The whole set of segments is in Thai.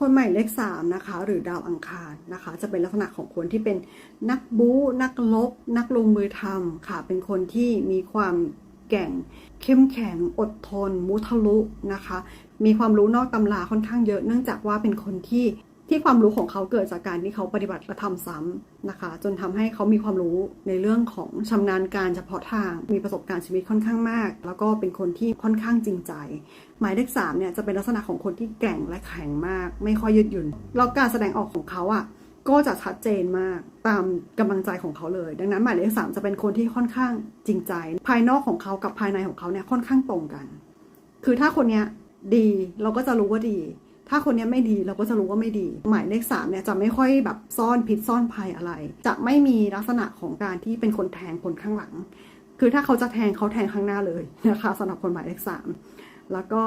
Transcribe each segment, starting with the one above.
คนใหม่เลขสามนะคะ หรือดาวอังคารนะคะ จะเป็นลักษณะของคนที่เป็นนักบู๊นักลบ นักลงมือทำค่ะ เป็นคนที่มีความแก่งเข้มแข็งอดทน มุทะลุนะคะ มีความรู้นอกตำราค่อนข้างเยอะ เนื่องจากว่าเป็นคนที่ ที่ความรู้ของเขาเกิดจากการที่เขาปฏิบัติและทำซ้ำนะคะ จนทำให้เขามีความรู้ในเรื่องของชำนาญการเฉพาะทางมีประสบการณ์ชีวิตค่อนข้างมาก แล้วก็เป็นคนที่ค่อนข้างจริงใจ หมายเลขสามเนี่ยจะเป็นลักษณะของคนที่แกร่งและแข็งมาก ไม่ค่อยยืดหยุ่นแล้วการแสดงออกของเขาอะก็จะชัดเจนมากตามกำลังใจของเขาเลย ดังนั้นหมายเลขสามจะเป็นคนที่ค่อนข้างจริงใจ ภายนอกของเขากับภายในของเขาเนี่ยค่อนข้างตรงกัน คือถ้าคนเนี้ยดีเราก็จะรู้ว่าดี ถ้าคนนี้ไม่ดีเราก็จะรู้ว่าไม่ดี หมายเลขสามเนี่ยจะไม่ค่อยแบบซ่อนพิษซ่อนภัยอะไร จะไม่มีลักษณะของการที่เป็นคนแทงคนข้างหลัง คือถ้าเขาจะแทงเขาแทงข้างหน้าเลยนะคะสำหรับคนหมายเลขสามแล้วก็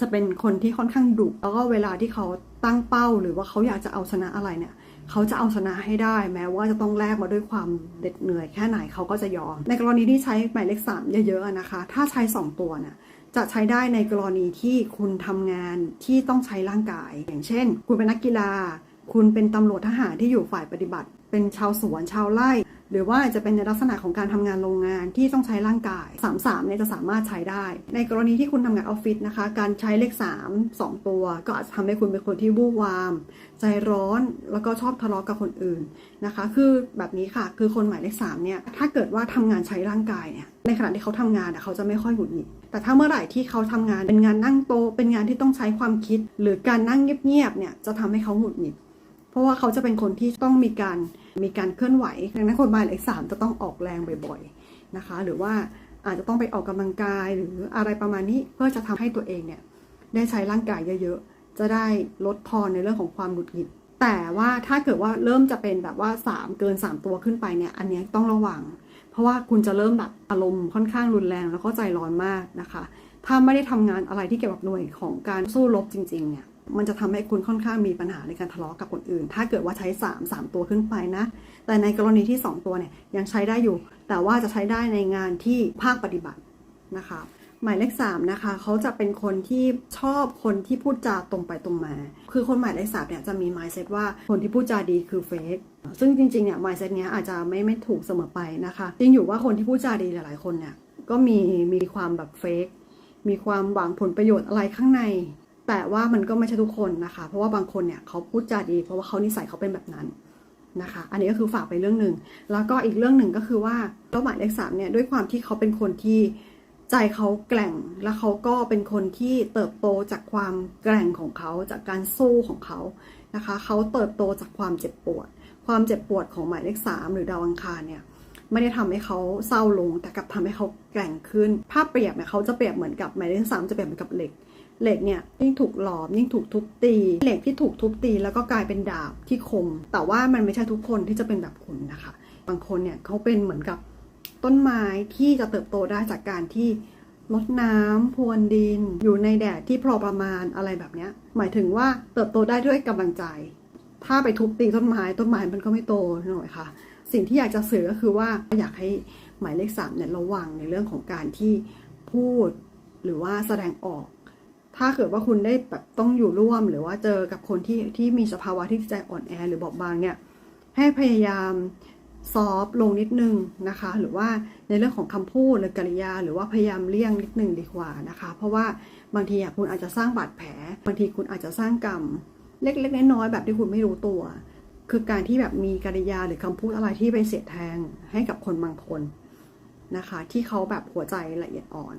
จะเป็นคนที่ค่อนข้างดุแล้วก็เวลาที่เขาตั้งเป้าหรือว่าเขาอยากจะเอาชนะอะไรเนี่ย เขาจะเอาชนะให้ได้ แม้ว่าจะต้องแลกมาด้วยความเด็ดเหนื่อยแค่ไหนเขาก็จะยอม ในกรณีที่ใช้หมายเลขสามเยอะๆนะคะ ถ้าใช้สองตัวเนี่ยจะใช้ได้ในกรณีที่คุณทำงานที่ต้องใช้ร่างกาย อย่างเช่น คุณเป็นนักกีฬา คุณเป็นตำรวจทหารที่อยู่ฝ่ายปฏิบัติ เป็นชาวสวนชาวไร่ หรือว่าจะเป็นในลักษณะของการทำงานโรงงานที่ต้องใช้ร่างกาย 3 3เนี่ยจะสามารถใช้ได้ ในกรณีที่คุณทำงานออฟฟิศนะคะ การใช้เลข 3 2 ตัว ก็อาจจะทำให้คุณเป็นคนที่วู่วาม ใจร้อนแล้วก็ชอบทะเลาะกับคนอื่นนะคะ คือแบบนี้ค่ะคือคนหมายเลข3เนี่ยถ้าเกิดว่าทำงานใช้ร่างกายเนี่ยในขณะที่เขาทำงานเขาจะไม่ค่อยหงุดหงิดแต่ถ้าเมื่อไหร่ที่เขาทำงานเป็นงานนั่งโตเป็นงานที่ต้องใช้ความคิด หรือการนั่งเงียบๆเนี่ยจะทำให้เขาหงุดหงิด เพราะว่าเขาจะเป็นคนที่ต้องมีการมีการเคลื่อนไหวดังนั้นคนหมายเลขสามจะต้องออกแรงบ่อยๆนะคะ หรือว่าอาจจะต้องไปออกกำลังกายหรืออะไรประมาณนี้เพื่อจะทำให้ตัวเองเนี่ยได้ใช้ร่างกายเยอะๆ จะได้ลดทอนในเรื่องของความหงุดหงิด แต่ว่าถ้าเกิดว่าเริ่มจะเป็นแบบว่า 3 เกิน 3 ตัวขึ้นไปเนี่ย อันนี้ต้องระวัง เพราะว่าคุณจะเริ่มแบบอารมณ์ค่อนข้างรุนแรงแล้วก็ใจร้อนมากนะคะ ถ้าไม่ได้ทำงานอะไรที่เกี่ยวกับหน่วยของการสู้รบจริงๆเนี่ย มันจะทำให้คุณค่อนข้างมีปัญหาในการทะเลาะกับคนอื่น ถ้าเกิดว่าใช้ 3 3 ตัวขึ้นไปนะ แต่ในกรณีที่ 2 ตัวเนี่ยยังใช้ได้อยู่ แต่ว่าจะใช้ได้ในงานที่ภาคปฏิบัตินะคะ หมายเลข3นะคะเขาจะเป็นคนที่ชอบคนที่พูดจาตรงไปตรงมา คือคนหมายเลขสามเนี่ยจะมี mindset ว่าคนที่พูดจาดีคือเฟกซึ่งจริงๆเนี่ย mindset เนี้ยอาจจะไม่ไม่ถูกเสมอไปนะคะจริงอยู่ว่าคนที่พูดจาดีหลายๆคนเนี่ยก็มีมีความแบบเฟกมีความหวังผลประโยชน์อะไรข้างใน แต่ว่ามันก็ไม่ใช่ทุกคนนะคะ เพราะว่าบางคนเนี่ยเขาพูดจาดี เพราะว่าเขานิสัยเขาเป็นแบบนั้นนะคะ อันนี้ก็คือฝากไปเรื่องหนึ่ง แล้วก็อีกเรื่องหนึ่งก็คือว่าเป้าหมายเลขสามเนี่ยด้วยความที่เขาเป็นคนที่ใจเขาแกร่ง แล้วเขาก็เป็นคนที่เติบโตจากความแกร่งของเขา จากการสู้ของเขา นะคะ เขาเติบโตจากความเจ็บปวด ความเจ็บปวดของหมายเลขสามหรือดาวอังคารเนี่ยไม่ได้ทำให้เขาเศร้าลง แต่กลับทำให้เขาแกร่งขึ้น ภาพเปรียบเนี่ยเขาจะเปรียบเหมือนกับหมายเลขสามจะเปรียบเหมือนกับเหล็ก เหล็กเนี่ยยิ่งถูกหลอมยิ่งถูกทุบตี เหล็กที่ถูกทุบตี แล้วก็กลายเป็นดาบที่คม แต่ว่ามันไม่ใช่ทุกคนที่จะเป็นแบบคุณนะคะ บางคนเนี่ยเขาเป็นเหมือนกับต้นไม้ที่จะเติบโตได้จากการที่ลดน้ำพรวนดิน อยู่ในแดดที่พอประมาณอะไรแบบเนี้ยหมายถึงว่าเติบโตได้ด้วยกำลังใจ ถ้าไปทุบตีต้นไม้ต้นไม้มันก็ไม่โตหน่อยค่ะ สิ่งที่อยากจะสื่อก็คือว่าอยากให้หมายเลขสามเนี่ยระวังในเรื่องของการที่พูดหรือว่าแสดงออก ถ้าเกิดว่าคุณได้แบบต้องอยู่ร่วมหรือว่าเจอกับคนที่ที่มีสภาวะที่ใจอ่อนแอหรือบอบบางเนี่ยให้พยายามซอฟลงนิดนึงนะคะ หรือว่าในเรื่องของคำพูดหรือกริยา หรือว่าพยายามเลี่ยงนิดนึงดีกว่านะคะ เพราะว่าบางทีคุณอาจจะสร้างบาดแผล บางทีคุณอาจจะสร้างกรรม เล็กๆน้อยๆแบบที่คุณไม่รู้ตัว คือการที่แบบมีกริยาหรือคำพูดอะไรที่ไปเสียดแทงให้กับคนบางคนนะคะ ที่เขาแบบหัวใจละเอียดอ่อน